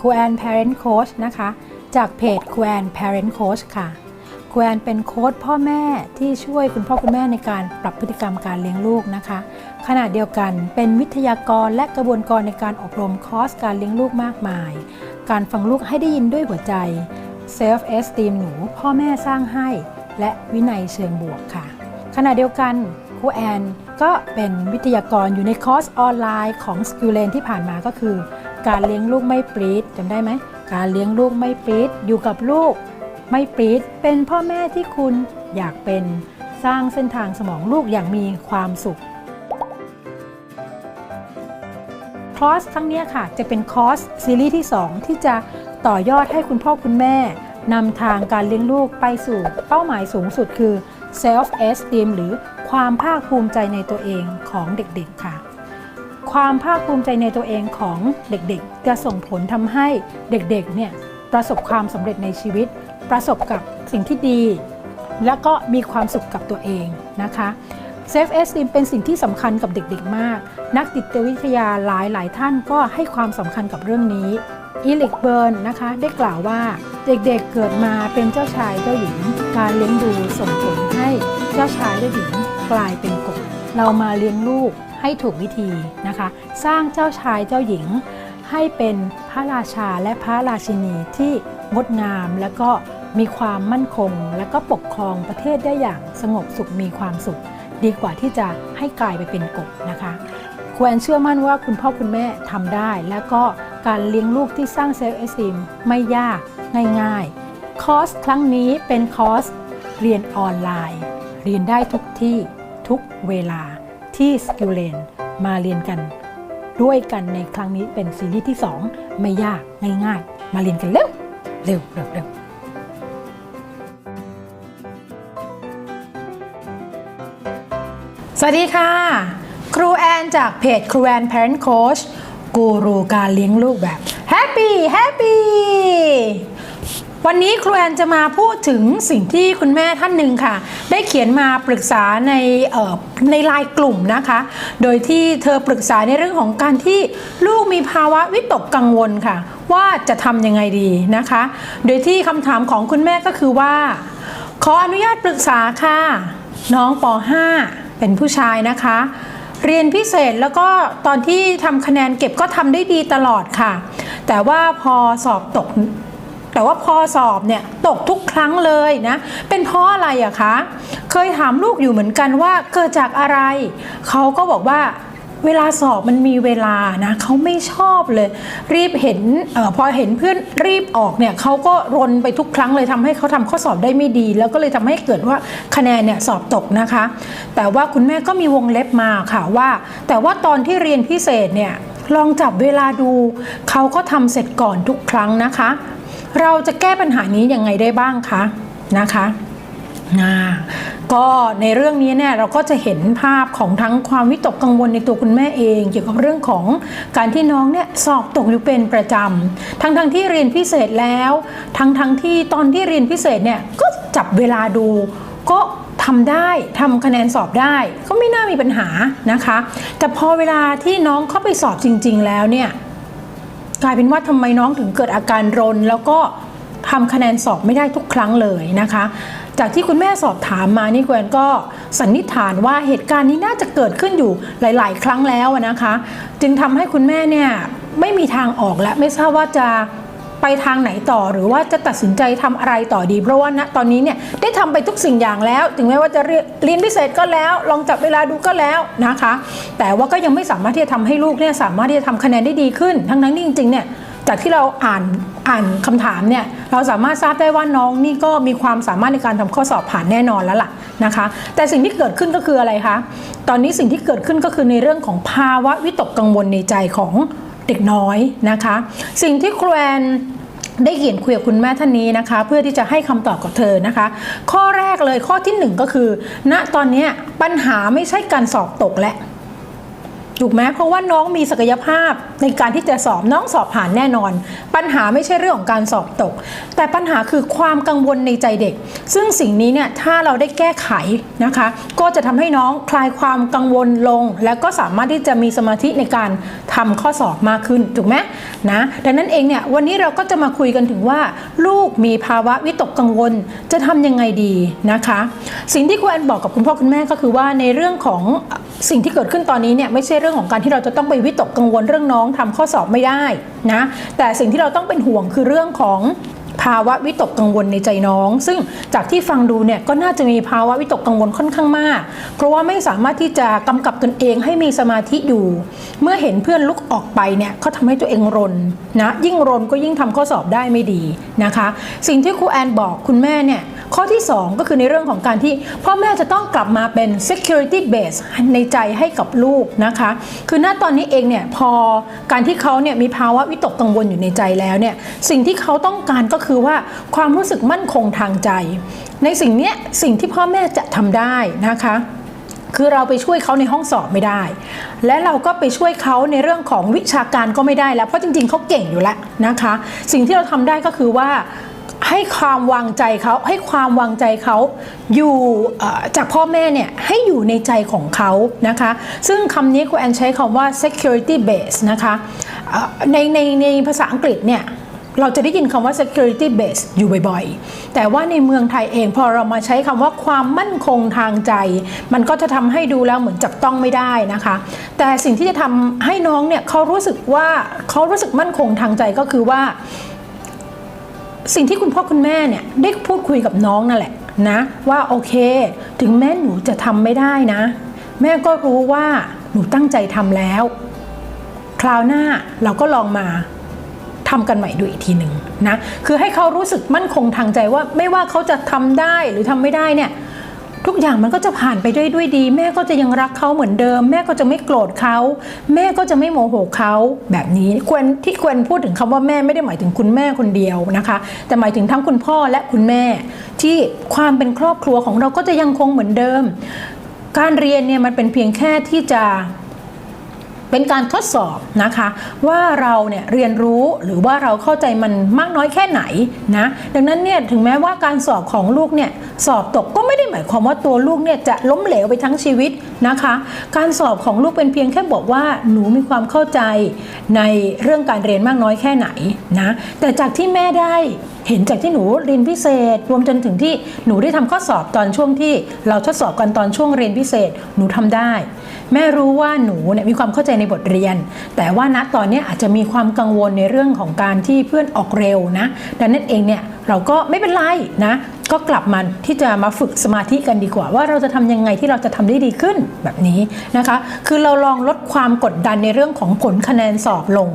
ครูแอน Parent Coach นะคะ จากเพจครูแอน Parent Coach ค่ะครูแอนเป็นโค้ชพ่อแม่ที่ช่วยคุณพ่อคุณแม่ในการปรับพฤติกรรมการเลี้ยงลูกนะคะ ขณะเดียวกันเป็นวิทยากรและกระบวนการในการอบรมคอร์สการเลี้ยงลูกมากมาย การฟังลูกให้ได้ยินด้วยหัวใจ Self Esteem หนูพ่อแม่สร้างให้ และวินัยเชิงบวกค่ะ ขณะเดียวกันครูแอนก็เป็นวิทยากรอยู่ในคอร์สออนไลน์ของ s k i l l a n ที่ผ่านมาก็คือ การเลี้ยงลูกไม่ปรีดจำได้ไหมการเลี้ยงลูกไม่ปรีดอยู่กับลูก ไม่ปรีดเป็นพ่อแม่ที่คุณอยากเป็นสร้างเส้นทางสมองลูกอย่างมีความสุขคอร์สครั้งเนี้ยค่ะจะเป็นคอร์สซีรีส์ที่ 2 ที่จะต่อยอดให้คุณพ่อคุณแม่นำทางการเลี้ยงลูกไปสู่เป้าหมายสูงสุดคือ self esteem หรือความภาคภูมิใจในตัวเองของเด็กๆค่ะ ความภาคภูมิใจในตัวเองของเด็กๆ จะส่งผลทำให้เด็กๆเนี่ยประสบความสำเร็จในชีวิต ประสบกับสิ่งที่ดี แล้วก็มีความสุขกับตัวเองนะคะ Self Esteem เป็นสิ่งที่สำคัญกับเด็กๆมาก นักจิตวิทยาหลายหลายๆ ท่านก็ให้ความสำคัญกับเรื่องนี้อีลิกเบิร์นนะคะได้กล่าวว่าเด็กๆเกิดมาเป็นเจ้าชายเจ้าหญิง การเลี้ยงดูส่งผลให้เจ้าชายเจ้าหญิงกลายเป็นกบเรามาเลี้ยงลูก ให้ถูกวิธีนะคะ สร้างเจ้าชายเจ้าหญิง ให้เป็นพระราชาและพระราชินีที่งดงามและก็มีความมั่นคง และก็ปกครองประเทศได้อย่างสงบสุขมีความสุข ดีกว่าที่จะให้กลายไปเป็นกบนะคะควรเชื่อมั่นว่าคุณพ่อคุณแม่ทำได้ และก็การเลี้ยงลูกที่สร้างเซลล์เอสติมไม่ยากง่ายๆ คอร์สครั้งนี้เป็นคอร์สเรียนออนไลน์ เรียนได้ทุกที่ทุกเวลา ที่ s k i l l a n มาเรียนกันด้วยกันในครั้งนี้เป็นซีรีส์ที่ 2 ไม่ยากง่ายๆ มาเรียนกันเร็ว เร็วเร็วเร็วสวัสดีค่ะ ครูแอนจากเพจครูแอน Parent Coach กูรูการเลี้ยงลูกแบบ Happy Happy วันนี้ครูแอนจะมาพูดถึงสิ่งที่คุณแม่ท่านหนึ่งค่ะ ได้เขียนมาปรึกษาในในไลน์กลุ่มนะคะ โดยที่เธอปรึกษาในเรื่องของการที่ลูกมีภาวะวิตกกังวลค่ะ ว่าจะทำยังไงดีนะคะ โดยที่คำถามของคุณแม่ก็คือว่า ขออนุญาตปรึกษาค่ะ น้องป .5 เป็นผู้ชายนะคะ เรียนพิเศษแล้วก็ตอนที่ทำคะแนนเก็บก็ทำได้ดีตลอดค่ะ แต่ว่าพอสอบตก แต่ว่าพอสอบเนี่ยตกทุกครั้งเลยนะ เป็นเพราะอะไรอะคะ เคยถามลูกอยู่เหมือนกันว่าเกิดจากอะไร เขาก็บอกว่าเวลาสอบมันมีเวลานะเขาไม่ชอบเลย รีบเห็นออพอเห็นเพื่อนรีบออกเนี่ยเขาก็รนไปทุกครั้งเลยทำให้เขาทำข้อสอบได้ไม่ดี แล้วก็เลยทำให้เกิดว่าคะแนนเนี่ยสอบตกนะคะ แต่ว่าคุณแม่ก็มีวงเล็บมาค่ะว่า แต่ว่าตอนที่เรียนพิเศษเนี่ยลองจับเวลาดู เขาก็ทำเสร็จก่อนทุกครั้งนะคะ เราจะแก้ปัญหานี้ยังไงได้บ้างคะนะคะอ่าก็ในเรื่องนี้เนี่ยเราก็จะเห็นภาพของทั้งความวิตกกังวลในตัวคุณแม่เอง เกี่ยวกับเรื่องของการที่น้องเนี่ยสอบตกอยู่เป็นประจำทั้งทั้งที่เรียนพิเศษแล้ว ทั้งทั้งที่ตอนที่เรียนพิเศษเนี่ยก็จับเวลาดูก็ทำได้ทำคะแนนสอบได้ก็ไม่น่ามีปัญหานะคะ แต่พอเวลาที่น้องเข้าไปสอบจริง ๆ แล้วเนี่ย กลายเป็นว่าทำไมน้องถึงเกิดอาการรน แล้วก็ทำคะแนนสอบไม่ได้ทุกครั้งเลยนะคะ จากที่คุณแม่สอบถามมานี่แกวนก็สันนิษฐานว่าเหตุการณ์นี้น่าจะเกิดขึ้นอยู่หลาย ๆ ครั้งแล้วนะคะ จึงทำให้คุณแม่เนี่ยไม่มีทางออกและไม่ทราบว่าจะ ไปทางไหนต่อหรือว่าจะตัดสินใจทำอะไรต่อดี เพราะว่าณตอนนี้เนี่ยได้ทำไปทุกสิ่งอย่างแล้ว ถึงแม้ว่าจะเรียนพิเศษก็แล้ว ลองจับเวลาดูก็แล้วนะคะ แต่ว่าก็ยังไม่สามารถที่จะทำให้ลูกเนี่ยสามารถที่จะทำคะแนนได้ดีขึ้น ทั้งนั้นที่จริงๆเนี่ยจากที่เราอ่านอ่านคำถามเนี่ยเราสามารถทราบได้ว่าน้องนี่ก็มีความสามารถในการทำข้อสอบผ่านแน่นอนแล้วล่ะนะคะ แต่สิ่งที่เกิดขึ้นก็คืออะไรคะตอนนี้สิ่งที่เกิดขึ้นก็คือในเรื่องของภาวะวิตกกังวลในใจของ เด็กน้อยนะคะ สิ่งที่ครแอนได้เขียนคุยกับคุณแม่ท่านนี้นะคะ เพื่อที่จะให้คำตอบกับเธอนะคะ ข้อแรกเลยข้อที่หนึ่งก็คือ ณตอนนี้ปัญหาไม่ใช่การสอบตกและ ถูกไหมเพราะว่าน้องมีศักยภาพในการที่จะสอบน้องสอบผ่านแน่นอน ปัญหาไม่ใช่เรื่องของการสอบตก แต่ปัญหาคือความกังวลในใจเด็ก ซึ่งสิ่งนี้เนี่ยถ้าเราได้แก้ไขนะคะ ก็จะทำให้น้องคลายความกังวลลง แล้วก็สามารถที่จะมีสมาธิในการทำข้อสอบมากขึ้นถูกไหมนะดังนั้นเองเนี่ยวันนี้เราก็จะมาคุยกันถึงว่า ลูกมีภาวะวิตกกังวลจะทำยังไงดีนะคะ สิ่งที่ครูแอนบอกกับคุณพ่อคุณแม่ก็คือว่าในเรื่องของสิ่งที่เกิดขึ้นตอนนี้เนี่ยไม่ใช่เรื่องื่องของการที่เราจะต้องไปวิตกกังวลเรื่องน้องทำข้อสอบไม่ได้นะแต่สิ่งที่เราต้องเป็นห่วงคือเรื่องของภาวะวิตกกังวลในใจน้อง ซึ่งจากที่ฟังดูเนี่ยก็น่าจะมีภาวะวิตกกังวลค่อนข้างมาก เพราะว่าไม่สามารถที่จะกำกับตนเองให้มีสมาธิอยู่ เมื่อเห็นเพื่อนลุกออกไปเนี่ยเขาทำให้ตัวเองรนนะยิ่งรนก็ยิ่งทำข้อสอบได้ไม่ดีนะคะ สิ่งที่ครูแอนบอกคุณแม่เนี่ย ข้อที่ 2 ก็คือในเรื่องของการที่พ่อแม่จะต้องกลับมาเป็น security base ในใจให้กับลูกนะคะ คือณตอนนี้เองเนี่ยพอการที่เขาเนี่ยมีภาวะวิตกกังวลอยู่ในใจแล้วเนี่ยสิ่งที่เขาต้องการก็คือว่าความรู้สึกมั่นคงทางใจ ในสิ่งนี้สิ่งที่พ่อแม่จะทำได้นะคะคือเราไปช่วยเขาในห้องสอบไม่ได้ และเราก็ไปช่วยเขาในเรื่องของวิชาการก็ไม่ได้แล้ว เพราะจริงๆเขาเก่งอยู่แล้วนะคะ สิ่งที่เราทำได้ก็คือว่า ให้ความวางใจเขาให้ความวางใจเขาอยู่จากพ่อแม่เนี่ยให้อยู่ในใจของเขานะคะ ซึ่งคำนี้ครูแอนใช้คำว่า security base นะคะในในในภาษาอังกฤษเนี่ยเราจะได้ยินคำว่า security base อยู่บ่อยๆ แต่ว่าในเมืองไทยเองพอเรามาใช้คำว่าความมั่นคงทางใจ มันก็จะทำให้ดูแล้วเหมือนจับต้องไม่ได้นะคะ แต่สิ่งที่จะทำให้น้องเนี่ยเขารู้สึกว่าเขารู้สึกมั่นคงทางใจก็คือว่า สิ่งที่คุณพ่อคุณแม่เนี่ยได้พูดคุยกับน้องนั่นแหละนะว่าโอเค ถึงแม่หนูจะทำไม่ได้นะ แม่ก็รู้ว่าหนูตั้งใจทำแล้ว คราวหน้าเราก็ลองมาทำกันใหม่ดูอีกทีหนึ่งนะคือให้เขารู้สึกมั่นคงทางใจว่าไม่ว่าเขาจะทำได้หรือทำไม่ได้เนี่ย ทุกอย่างมันก็จะผ่านไปด้วยด้วยดี แม่ก็จะยังรักเขาเหมือนเดิม แม่ก็จะไม่โกรธเขาแม่ก็จะไม่โมโหเขาแบบนี้ควรที่ควรพูดถึงคำว่าแม่ไม่ได้หมายถึงคุณแม่คนเดียวนะคะ แต่หมายถึงทั้งคุณพ่อและคุณแม่ ที่ความเป็นครอบครัวของเราก็จะยังคงเหมือนเดิม การเรียนเนี่ยมันเป็นเพียงแค่ที่จะ เป็นการทดสอบนะคะ ว่าเราเนี่ยเรียนรู้หรือว่าเราเข้าใจมันมากน้อยแค่ไหนนะดังนั้นเนี่ยถึงแม้ว่าการสอบของลูกเนี่ยสอบตกก็ไม่ได้หมายความว่าตัวลูกเนี่ยจะล้มเหลวไปทั้งชีวิตนะคะ การสอบของลูกเป็นเพียงแค่บอกว่าหนูมีความเข้าใจในเรื่องการเรียนมากน้อยแค่ไหนนะแต่จากที่แม่ได้เห็นจากที่หนูเรียนพิเศษ รวมจนถึงที่หนูได้ทำข้อสอบตอนช่วงที่เราทดสอบกันตอนช่วงเรียนพิเศษหนูทำได้ แม่รู้ว่าหนูเนี่ยมีความเข้าใจในบทเรียน แต่ว่าณตอนนี้อาจจะมีความกังวลในเรื่องของการที่เพื่อนออกเร็วนะดังนั้นเองเนี่ยเราก็ไม่เป็นไรนะ ก็กลับมาที่จะมาฝึกสมาธิกันดีกว่า ว่าเราจะทำยังไงที่เราจะทำได้ดีขึ้นแบบนี้นะคะ คือเราลองลดความกดดันในเรื่องของผลคะแนนสอบลง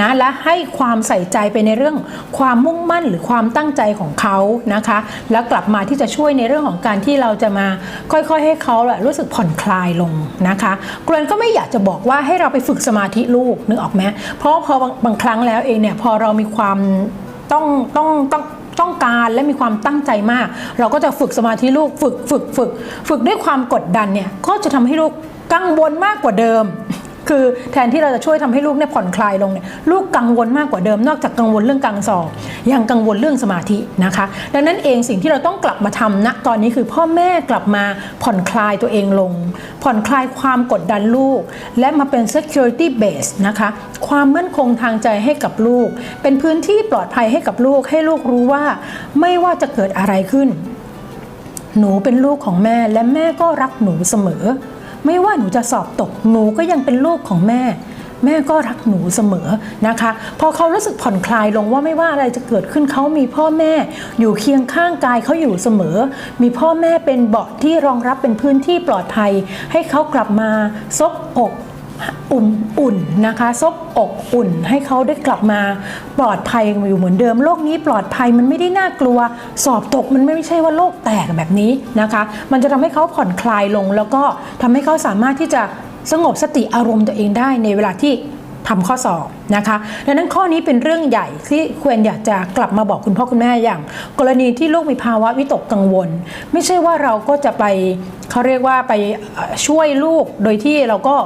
นะและให้ความใส่ใจไปในเรื่องความมุ่งมั่นหรือความตั้งใจของเขานะคะ แล้วกลับมาที่จะช่วยในเรื่องของการที่เราจะมาค่อยๆ ให้เขาแหละรู้สึกผ่อนคลายลงนะคะกรนก็ไม่อยากจะบอกว่าให้เราไปฝึกสมาธิลูกนึกออกไหมเพราะพอบางบางครั้งแล้วเองเนี่ยพอเรามีความต้องต้องต้อง ต้องการและมีความตั้งใจมาก เราก็จะฝึกสมาธิลูกฝึกฝึกฝึก ฝึกด้วยความกดดันเนี่ยก็จะทำให้ลูกกังวลมากกว่าเดิม คือแทนที่เราจะช่วยทำให้ลูกเนี่ยผ่อนคลายลงเนี่ยลูกกังวลมากกว่าเดิมนอกจากกังวลเรื่องการสอบยังกังวลเรื่องสมาธินะคะ ดังนั้นเองสิ่งที่เราต้องกลับมาทำณตอนนี้คือพ่อแม่กลับมาผ่อนคลายตัวเองลง ผ่อนคลายความกดดันลูก และมาเป็น security base นะคะความมั่นคงทางใจให้กับลูก เป็นพื้นที่ปลอดภัยให้กับลูก ให้ลูกรู้ว่าไม่ว่าจะเกิดอะไรขึ้น หนูเป็นลูกของแม่และแม่ก็รักหนูเสมอ ไม่ว่าหนูจะสอบตกหนูก็ยังเป็นลูกของแม่ แม่ก็รักหนูเสมอนะคะ พอเขารู้สึกผ่อนคลายลงว่าไม่ว่าอะไรจะเกิดขึ้นเขามีพ่อแม่ อยู่เคียงข้างกายเขาอยู่เสมอ มีพ่อแม่เป็นเบาะที่รองรับเป็นพื้นที่ปลอดภัย ให้เขากลับมาซบอก อุ่นอุ่นนะคะซบอกอุ่นให้เขาได้กลับมาปลอดภัยอยู่เหมือนเดิม โลกนี้ปลอดภัยมันไม่ได้น่ากลัว สอบตกมันไม่ใช่ว่าโลกแตกแบบนี้นะคะ มันจะทำให้เขาผ่อนคลายลง แล้วก็ทำให้เขาสามารถที่จะสงบสติอารมณ์ตัวเองได้ในเวลาที่ทำข้อสอบนะคะดังนั้นข้อนี้เป็นเรื่องใหญ่ที่ควรอยากจะกลับมาบอกคุณพ่อคุณแม่อย่าง กรณีที่ลูกมีภาวะวิตกกังวล ไม่ใช่ว่าเราก็จะไปเขาเรียกว่าไปช่วยลูกโดยที่เราก็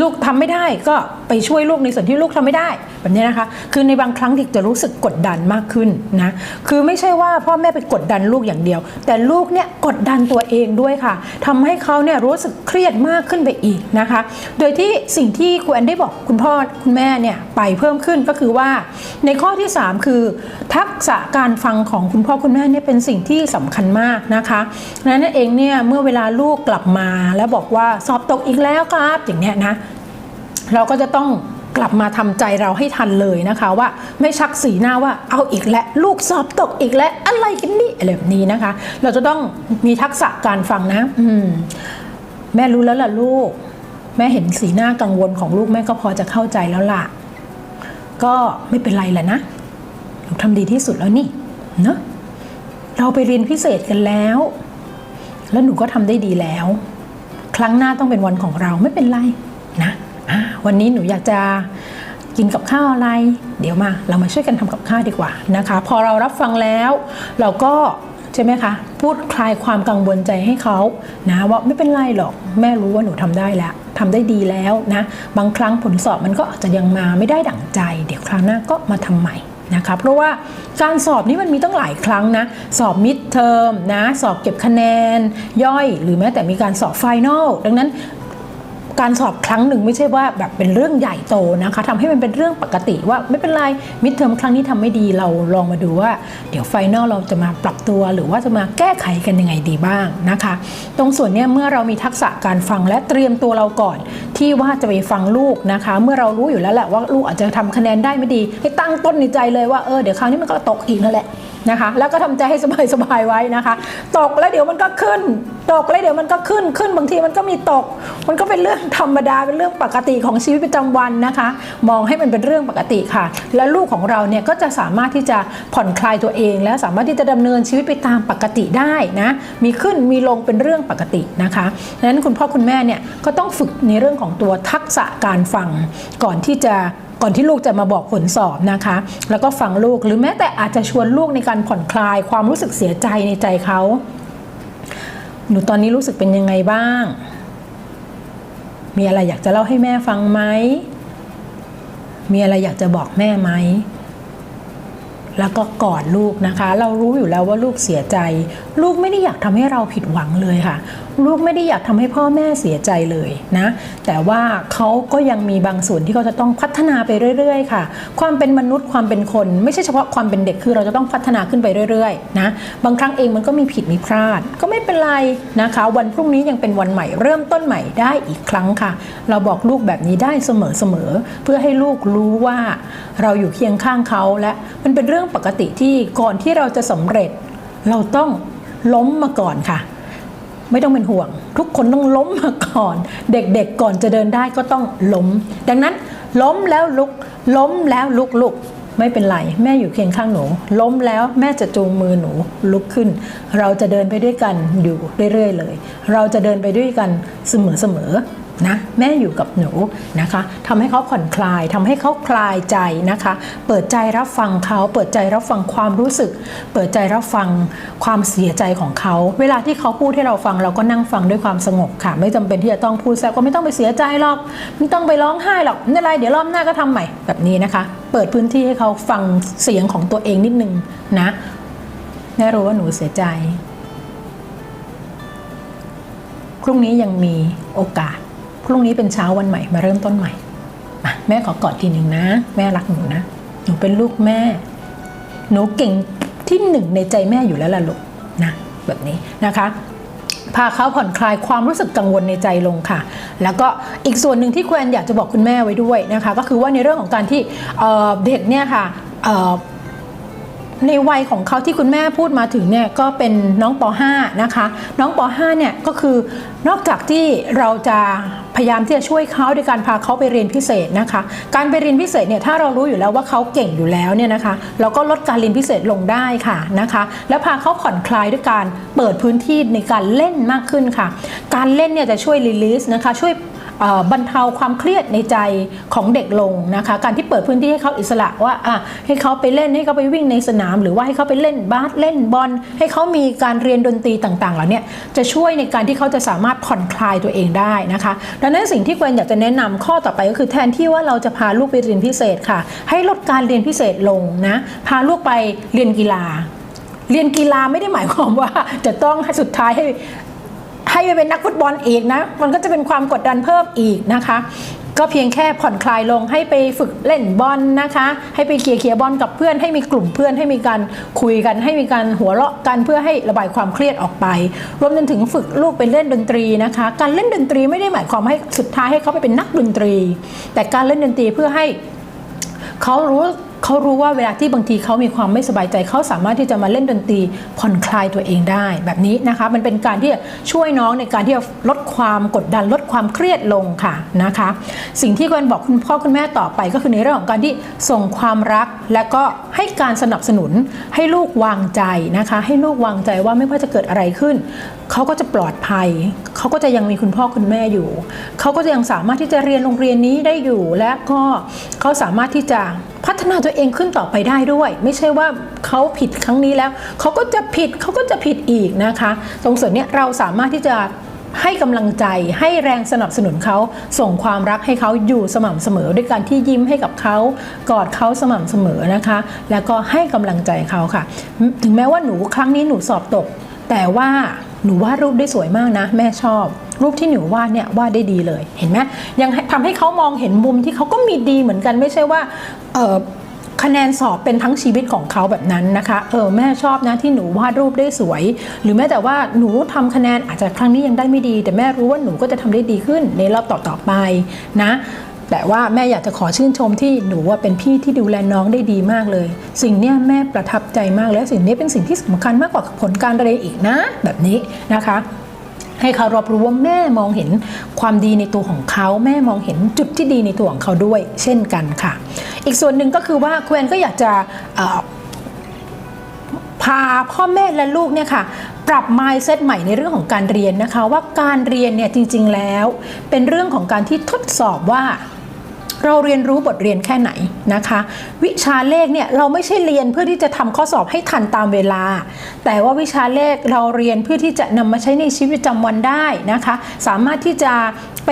ลูกทำไม่ได้ก็ ไปช่วยลูกในส่วนที่ลูกทำไม่ได้แบบนี้นะคะ คือในบางครั้งเด็กจะรู้สึกกดดันมากขึ้นนะคือไม่ใช่ว่าพ่อแม่ไปกดดันลูกอย่างเดียว แต่ลูกเนี่ยกดดันตัวเองด้วยค่ะทำให้เขาเนี่ยรู้สึกเครียดมากขึ้นไปอีกนะคะ โดยที่สิ่งที่ครูแอนได้บอกคุณพ่อคุณแม่เนี่ยไปเพิ่มขึ้นก็คือว่า ในข้อที่ 3 คือ ทักษะการฟังของคุณพ่อคุณแม่เนี่ยเป็นสิ่งที่สำคัญมากนะคะนั้นเองเนี่ยเมื่อเวลาลูกกลับมาแล้วบอกว่าสอบตกอีกแล้วครับอย่างเนี้ยนะ เราก็จะต้องกลับมาทำใจเราให้ทันเลยนะคะ ว่าไม่ชักสีหน้าว่าเอาอีกแล้วลูกสอบตกอีกแล้วอะไรกันนี่อะไรแบบนี้นะคะ เราจะต้องมีทักษะการฟังนะ อืม แม่รู้แล้วล่ะลูก แม่เห็นสีหน้ากังวลของลูกแม่ก็พอจะเข้าใจแล้วล่ะ ก็ไม่เป็นไรแหละนะหนูทำดีที่สุดแล้วนี่เนอะเราไปเรียนพิเศษกันแล้ว แล้วหนูก็ทำได้ดีแล้ว ครั้งหน้าต้องเป็นวันของเราไม่เป็นไรนะ วันนี้หนูอยากจะกินกับข้าวอะไร เดี๋ยวมาเรามาช่วยกันทำกับข้าวดีกว่านะคะ พอเรารับฟังแล้ว เราก็ใช่ไหมคะ พูดคลายความกังวลใจให้เขานะว่าไม่เป็นไรหรอกแม่รู้ว่าหนูทำได้แล้วทำได้ดีแล้วนะบางครั้งผลสอบมันก็อาจจะยังมาไม่ได้ดั่งใจ เดี๋ยวคราวหน้าก็มาทำใหม่นะคะเพราะว่าการสอบนี่มันมีตั้งหลายครั้งนะ สอบมิดเทอมนะ สอบเก็บคะแนน ย่อย หรือแม้แต่มีการสอบไฟนอลดังนั้น การสอบครั้งหนึ่งไม่ใช่ว่าแบบเป็นเรื่องใหญ่โตนะคะทำให้มันเป็นเรื่องปกติว่าไม่เป็นไรมิดเทอมครั้งนี้ทำไม่ดีเราลองมาดูว่า เดี๋ยวไฟนอลเราจะมาปรับตัวหรือว่าจะมาแก้ไขกันยังไงดีบ้างนะคะ ตรงส่วนนี้เมื่อเรามีทักษะการฟังและเตรียมตัวเราก่อน ที่ว่าจะไปฟังลูกนะคะ เมื่อเรารู้อยู่แล้วแหละว่าลูกอาจจะทำคะแนนได้ไม่ดีให้ตั้งต้นในใจเลยว่าเออเดี๋ยวคราวนี้มันก็ตกอีกนั่นแหละ นะคะ แล้วก็ทำใจให้สบายๆไว้นะคะ ตกแล้วเดี๋ยวมันก็ขึ้น ตกแล้วเดี๋ยวมันก็ขึ้นขึ้นบางทีมันก็มีตก มันก็เป็นเรื่องธรรมดาเป็นเรื่องปกติของชีวิตประจำวันนะคะ มองให้มันเป็นเรื่องปกติค่ะ และลูกของเราเนี่ยก็จะสามารถที่จะผ่อนคลายตัวเอง และสามารถที่จะดำเนินชีวิตไปตามปกติได้นะมีขึ้นมีลงเป็นเรื่องปกตินะคะดังนั้นคุณพ่อคุณแม่เนี่ยก็ต้องฝึกในเรื่องของตัวทักษะการฟังก่อนที่จะ ก่อนที่ลูกจะมาบอกผลสอบนะคะ แล้วก็ฟังลูกหรือแม้แต่อาจจะชวนลูกในการผ่อนคลายความรู้สึกเสียใจในใจเขาหนูตอนนี้รู้สึกเป็นยังไงบ้าง มีอะไรอยากจะเล่าให้แม่ฟังไหม มีอะไรอยากจะบอกแม่ไหม แล้วก็กอดลูกนะคะ เรารู้อยู่แล้วว่าลูกเสียใจ ลูกไม่ได้อยากทำให้เราผิดหวังเลยค่ะ ลูกไม่ได้อยากทำให้พ่อแม่เสียใจเลยนะ แต่ว่าเขาก็ยังมีบางส่วนที่เขาจะต้องพัฒนาไปเรื่อย ๆ ค่ะ ความเป็นมนุษย์ความเป็นคน ไม่ใช่เฉพาะความเป็นเด็กคือเราจะต้องพัฒนาขึ้นไปเรื่อยๆนะบางครั้งเองมันก็มีผิดมีพลาด ก็ไม่เป็นไรนะคะ วันพรุ่งนี้ยังเป็นวันใหม่เริ่มต้นใหม่ได้อีกครั้งค่ะ เราบอกลูกแบบนี้ได้เสมอๆเพื่อให้ลูกรู้ว่าเราอยู่เคียงข้างเขาและมันเป็นเรื่องปกติที่ก่อนที่เราจะสำเร็จ เราต้องล้มมาก่อนค่ะ ไม่ต้องเป็นห่วง ทุกคนต้องล้มมาก่อน เด็กๆก่อนจะเดินได้ก็ต้องล้ม ดังนั้นล้มแล้วลุก ล้มแล้วลุกลุกไม่เป็นไร แม่อยู่เคียงข้างหนู ล้มแล้วแม่จะจูงมือหนูลุกขึ้น เราจะเดินไปด้วยกันอยู่เรื่อยๆเลย เราจะเดินไปด้วยกันเสมอๆ นะแม่อยู่กับหนูนะคะทำให้เขาผ่อนคลายทำให้เขาคลายใจนะคะ เปิดใจรับฟังเขา เปิดใจรับฟังความรู้สึก เปิดใจรับฟังความเสียใจของเขา เวลาที่เขาพูดให้เราฟังเราก็นั่งฟังด้วยความสงบค่ะ ไม่จำเป็นที่จะต้องพูดแซวก็ไม่ต้องไปเสียใจหรอกไม่ต้องไปร้องไห้หรอกไม่เป็นไรเดี๋ยวรอบหน้าก็ทำใหม่แบบนี้นะคะ เปิดพื้นที่ให้เขาฟังเสียงของตัวเองนิดนึงนะแม่รู้ว่าหนูเสียใจพรุ่งนี้ยังมีโอกาส รุ่งนี้เป็นเช้าวันใหม่มาเริ่มต้นใหม่ แม่ขอกอดทีหนึ่งนะ แม่รักหนูนะ หนูเป็นลูกแม่ หนูเก่งที่หนึ่งในใจแม่อยู่แล้วล่ะลูกนะแบบนี้นะคะพาเขาผ่อนคลายความรู้สึกกังวลในใจลงค่ะ แล้วก็อีกส่วนหนึ่งที่คุณแอนอยากจะบอกคุณแม่ไว้ด้วยนะคะ ก็คือว่าในเรื่องของการที่เเด็กเนี่ยค่ะ ในวัยของเขาที่คุณแม่พูดมาถึงเนี่ยก็เป็นน้องป .5 นะคะ น้องป .5 เนี่ยก็คือนอกจากที่เราจะพยายามที่จะช่วยเขาด้วยการพาเขาไปเรียนพิเศษนะคะ การไปเรียนพิเศษเนี่ยถ้าเรารู้อยู่แล้วว่าเขาเก่งอยู่แล้วเนี่ยนะคะ เราก็ลดการเรียนพิเศษลงได้ค่ะนะคะ แล้วพาเขาผ่อนคลายด้วยการเปิดพื้นที่ในการเล่นมากขึ้นค่ะ การเล่นเนี่ยจะช่วยรีลีสนะคะช่วย บรรเทาความเครียดในใจของเด็กลงนะคะการที่เปิดพื้นที่ให้เขาอิสระว่าให้เขาไปเล่นให้เขาไปวิ่งในสนาม หรือว่าให้เขาไปเล่นบาสเล่นบอลให้เขามีการเรียนดนตรีต่างๆเหล่าเนี้ยจะช่วยในการที่เขาจะสามารถผ่อนคลายตัวเองได้นะคะดังนั้นสิ่งที่เกวนอยากจะแนะนำข้อต่อไปก็คือแทนที่ว่าเราจะพาลูกไปเรียนพิเศษค่ะ ให้ลดการเรียนพิเศษลงนะพาลูกไปเรียนกีฬาเรียนกีฬาไม่ได้หมายความว่าจะต้องให้สุดท้ายให้ ให้ไปเป็นนักฟุตบอลอีกนะ มันก็จะเป็นความกดดันเพิ่มอีกนะคะ ก็เพียงแค่ผ่อนคลายลงให้ไปฝึกเล่นบอลนะคะ ให้ไปเคลียร์เคลียร์บอลกับเพื่อนให้มีกลุ่มเพื่อนให้มีการคุยกัน ให้มีการหัวเราะกันเพื่อให้ระบายความเครียดออกไป รวมจนถึงฝึกลูกไปเล่นดนตรีนะคะ การเล่นดนตรีไม่ได้หมายความให้สุดท้ายให้เขาไปเป็นนักดนตรี แต่การเล่นดนตรีเพื่อให้เขารู้ เขารู้ว่าเวลาที่บางทีเขามีความไม่สบายใจเขาสามารถที่จะมาเล่นดนตรีผ่อนคลายตัวเองได้แบบนี้นะคะ มันเป็นการที่ช่วยน้องในการที่จะลดความกดดันลดความเครียดลงค่ะนะคะ สิ่งที่กวนบอกคุณพ่อคุณแม่ต่อไปก็คือในเรื่องของการที่ส่งความรัก และก็ให้การสนับสนุนให้ลูกวางใจนะคะ ให้ลูกวางใจว่าไม่ว่าจะเกิดอะไรขึ้นเขาก็จะปลอดภัยเขาก็จะยังมีคุณพ่อคุณแม่อยู่เขาก็จะยังสามารถที่จะเรียนโรงเรียนนี้ได้อยู่ และก็เขาสามารถที่จะพัฒนาตัวเองขึ้นต่อไปได้ด้วย ไม่ใช่ว่าเขาผิดครั้งนี้แล้วเขาก็จะผิดเขาก็จะผิดอีกนะคะ ตรงส่วนนี้เราสามารถที่จะให้กำลังใจให้แรงสนับสนุนเขาส่งความรักให้เขาอยู่สม่ำเสมอ ด้วยการที่ยิ้มให้กับเขากอดเขาสม่ำเสมอนะคะ แล้วก็ให้กำลังใจเขาค่ะ ถึงแม้ว่าหนูครั้งนี้หนูสอบตก แต่ว่าหนูวาดรูปได้สวยมากนะ แม่ชอบ รูปที่หนูวาดเนี่ยวาดได้ดีเลยเห็นไหมยังให้ทำให้เขามองเห็นมุมที่เขาก็มีดีเหมือนกันไม่ใช่ว่าเออ คะแนนสอบเป็นทั้งชีวิตของเขาแบบนั้นนะคะ เออแม่ชอบนะที่หนูวาดรูปได้สวย หรือแม้แต่ว่าหนูทำคะแนนอาจจะครั้งนี้ยังได้ไม่ดี แต่แม่รู้ว่าหนูก็จะทำได้ดีขึ้นในรอบต่อๆไปนะแต่ว่าแม่อยากจะขอชื่นชมที่หนูว่าเป็นพี่ที่ดูแลน้องได้ดีมากเลย สิ่งเนี้ยแม่ประทับใจมากแล้วสิ่งนี้เป็นสิ่งที่สำคัญมากกว่าผลการเรียนอีกนะ แบบนี้นะคะ ให้เขารับรู้ว่าแม่มองเห็นความดีในตัวของเขาแม่มองเห็นจุดที่ดีในตัวของเขาด้วย เช่นกันค่ะ อีกส่วนหนึ่งก็คือว่าควนก็อยากจะพาพ่อแม่และลูกเนี่ยค่ะปรับ mindset ใหม่ในเรื่องของการเรียนนะคะ ว่าการเรียนเนี่ยจริง ๆ แล้ว เป็นเรื่องของการที่ทดสอบว่า เราเรียนรู้บทเรียนแค่ไหนนะคะ วิชาเลขเนี่ยเราไม่ใช่เรียนเพื่อที่จะทำข้อสอบให้ทันตามเวลา แต่ว่าวิชาเลขเราเรียนเพื่อที่จะนำมาใช้ในชีวิตประจำวันได้นะคะ สามารถที่จะ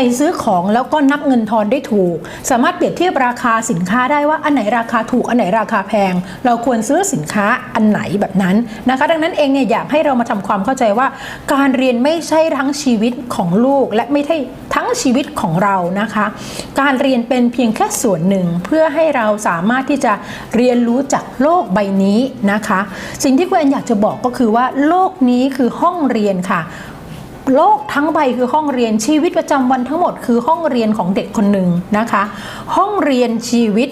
ไปซื้อของแล้วก็นับเงินทอนได้ถูก สามารถเปรียบเทียบราคาสินค้าได้ว่าอันไหนราคาถูกอันไหนราคาแพง เราควรซื้อสินค้าอันไหนแบบนั้นนะคะ ดังนั้นเองเนี่ยอยากให้เรามาทำความเข้าใจว่า การเรียนไม่ใช่ทั้งชีวิตของลูก และไม่ใช่ทั้งชีวิตของเรานะคะ การเรียนเป็นเพียงแค่ส่วนหนึ่งเพื่อให้เราสามารถที่จะเรียนรู้จากโลกใบนี้นะคะ สิ่งที่คุณแอนอยากจะบอกก็คือว่าโลกนี้คือห้องเรียนค่ะ โลกทั้งใบคือห้องเรียนชีวิตประจำวันทั้งหมดคือห้องเรียนของเด็กคนหนึ่งนะคะ ห้องเรียนชีวิต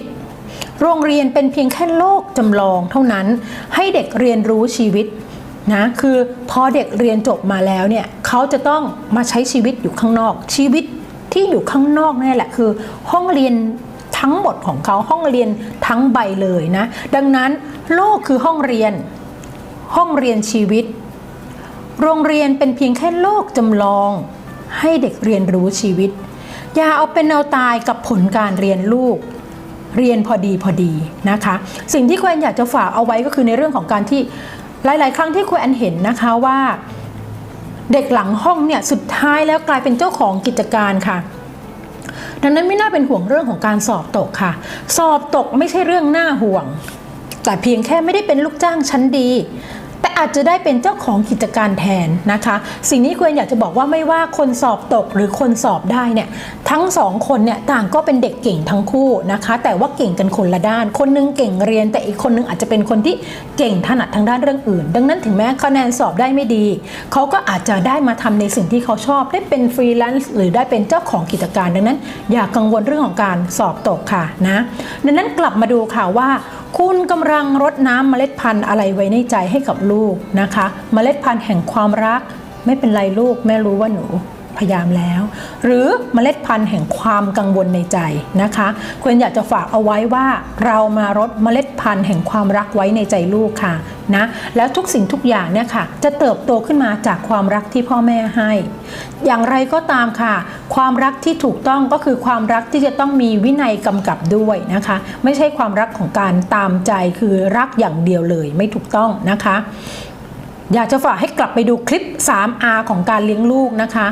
โรงเรียนเป็นเพียงแค่โลกจำลองเท่านั้นให้เด็กเรียนรู้ชีวิตนะคือพอเด็กเรียนจบมาแล้วเนี่ยเขาจะต้องมาใช้ชีวิตอยู่ข้างนอก ชีวิตที่อยู่ข้างนอกนี่แหละคือ ห้องเรียนทั้งหมดของเขาห้องเรียนทั้งใบเลยนะ ดังนั้นโลกคือห้องเรียน ห้องเรียนชีวิต โรงเรียนเป็นเพียงแค่โลกจำลอง ให้เด็กเรียนรู้ชีวิต อย่าเอาเป็นเอาตายกับผลการเรียนลูก เรียนพอดีพอดีนะคะ สิ่งที่คุณแอนอยากจะฝากเอาไว้ก็คือในเรื่องของการที่หลาย ๆ ครั้งที่คุณแอนเห็นนะคะว่าเด็กหลังห้องเนี่ยสุดท้ายแล้วกลายเป็นเจ้าของกิจการค่ะ ดังนั้นไม่น่าเป็นห่วงเรื่องของการสอบตกค่ะ สอบตกไม่ใช่เรื่องน่าห่วง แต่เพียงแค่ไม่ได้เป็นลูกจ้างชั้นดี แต่อาจจะได้เป็นเจ้าของกิจการแทนนะคะ สิ่งนี้ควรอยากจะบอกว่าไม่ว่าคนสอบตกหรือคนสอบได้เนี่ยทั้งสองคนเนี่ยต่างก็เป็นเด็กเก่งทั้งคู่นะคะ แต่ว่าเก่งกันคนละด้าน คนหนึงเก่งเรียน แต่อีกคนหนึงอาจจะเป็นคนที่เก่งถนัดทางด้านเรื่องอื่น ดังนั้นถึงแม้คะแนนสอบได้ไม่ดีเขาก็อาจจะได้มาทำในสิ่งที่เขาชอบได้เป็นฟรีแลนซ์หรือได้เป็นเจ้าของกิจการดังนั้น อย่ากังวลเรื่องของการสอบตกค่ะนะดังนั้นกลับมาดูค่ะว่าคุณกำลังรดน้ำเมล็ดพันธุ์อะไรไว้ในใจให้กับลูกนะคะ เมล็ดพันธุ์แห่งความรักไม่เป็นไรลูกแม่รู้ว่าหนู พยายามแล้ว หรือเมล็ดพันธุ์แห่งความกังวลในใจนะคะควรอยากจะฝากเอาไว้ว่าเรามารดเมล็ดพันธุ์แห่งความรักไว้ในใจลูกค่ะนะแล้วทุกสิ่งทุกอย่างเนี่ยค่ะจะเติบโตขึ้นมาจากความรักที่พ่อแม่ให้ อย่างไรก็ตามค่ะ ความรักที่ถูกต้องก็คือความรักที่จะต้องมีวินัยกำกับด้วยนะคะ ไม่ใช่ความรักของการตามใจคือรักอย่างเดียวเลยไม่ถูกต้องนะคะอยากจะฝากให้กลับไปดูคลิป 3R ของการเลี้ยงลูกนะคะ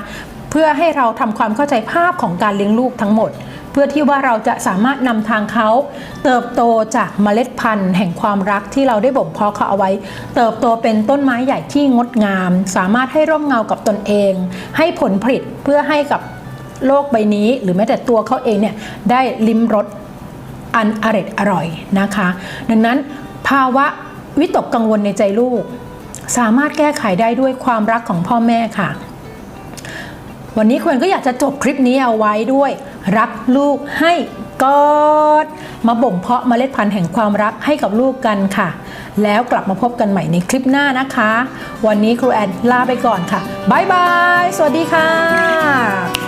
พื่อให้เราทำความเข้าใจภาพของการเลี้ยงลูกทั้งหมด เพื่อที่ว่าเราจะสามารถนำทางเขา เติบโตจากเมล็ดพันธุ์ แห่งความรักที่เราได้บ่มเพาะเขาเอาไว้ เติบโตเป็นต้นไม้ใหญ่ที่งดงาม สามารถให้ร่มเงากับตนเอง ให้ผลผลิตเพื่อให้กับโลกใบนี้ หรือแม้แต่ตัวเขาเองเนี่ยได้ลิ้มรสอันอร็ดอร่อยนะคะ ดังนั้นภาวะวิตกกังวลในใจลูก สามารถแก้ไขได้ด้วยความรักของพ่อแม่ค่ะ วันนี้ควรก็อยากจะจบคลิปนี้เอาไว้ด้วย รักลูกให้กอด มาบ่มเพาะเมล็ดพันธุ์แห่งความรักให้กับลูกกันค่ะ แล้วกลับมาพบกันใหม่ในคลิปหน้านะคะ วันนี้ครูแอนลาไปก่อนค่ะบ๊ายบาย สวัสดีค่ะ